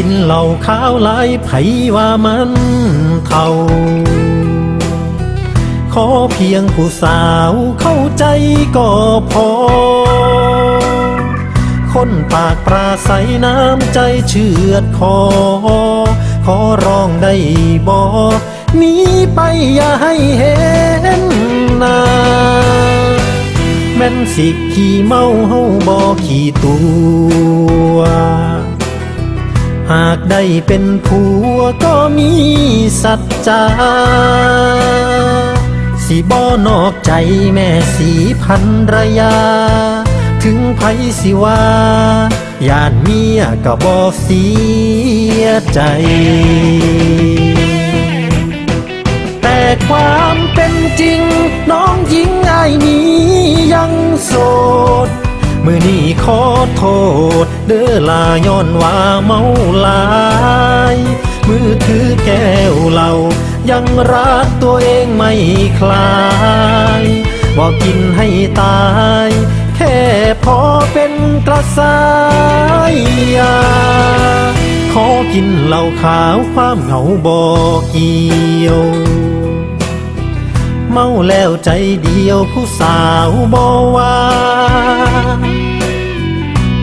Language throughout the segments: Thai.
ินเหล้าขาวลายไผว่ามันเท่า ขอเพียงผู้สาวเข้าใจก็พอ คนปากปราศัยน้ำใจเชือดคอ ขอร้องได้บอหนีไปอย่าให้เห็นหน้าแม่นสิขี่เมาเฮาบ่ขี่ตัว ได้เป็นผัวก็มีสัจจาสีบ่นอกใจแม่สีพันรยา ถึงไผสิว่าย่านเมียก็บ่เสียใจ มือนี้ขอโทษ เด้อลาย้อนว่าเมาหลาย มือถือแก้วเหล้ายังรักตัวเองไม่คลาย บอกกินให้ตาย แค่พอเป็นกระสายยาขอกินเหล้าขาวความเหงาบอกเกี่ยว เมาแล้วใจเดียวผู้สาวบอว่า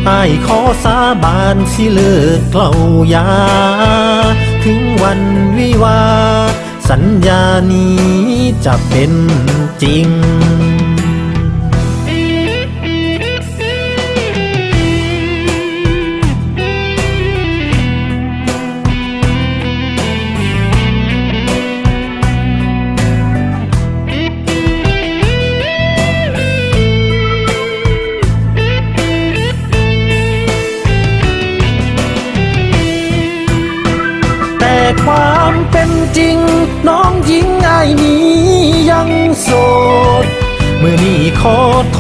ไอ้ายขอสาบานสิเลิกเกลายา ถึงวันวิวา สัญญานี้จะเป็นจริง ความเป็นจริง น้องหญิงไอ้ายนี้ยังโสดเมื่อนี้ขอโท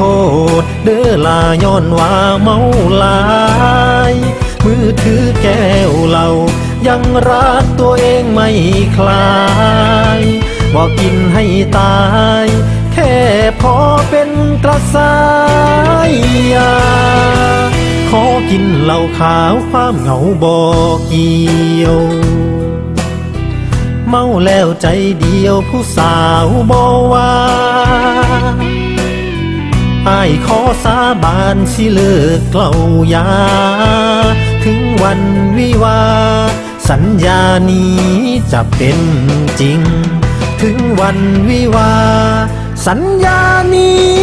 ษ เด้อลาย้อนว่าเมาลาย มือถือแก้วเหล้ายังรักตัวเองไม่คลายบอกกินให้ตาย แค่พอเป็นกระสายยาขอกินเหล้าขาวความเหงาบอกเกี่ยว เมาแล้วใจเดียวผู้สาวบอว่าไอ้ายขอสาบานสิเลิกเกลายา ถึงวันวิวา สัญญานี้จะเป็นจริง ถึงวันวิวา สัญญานี้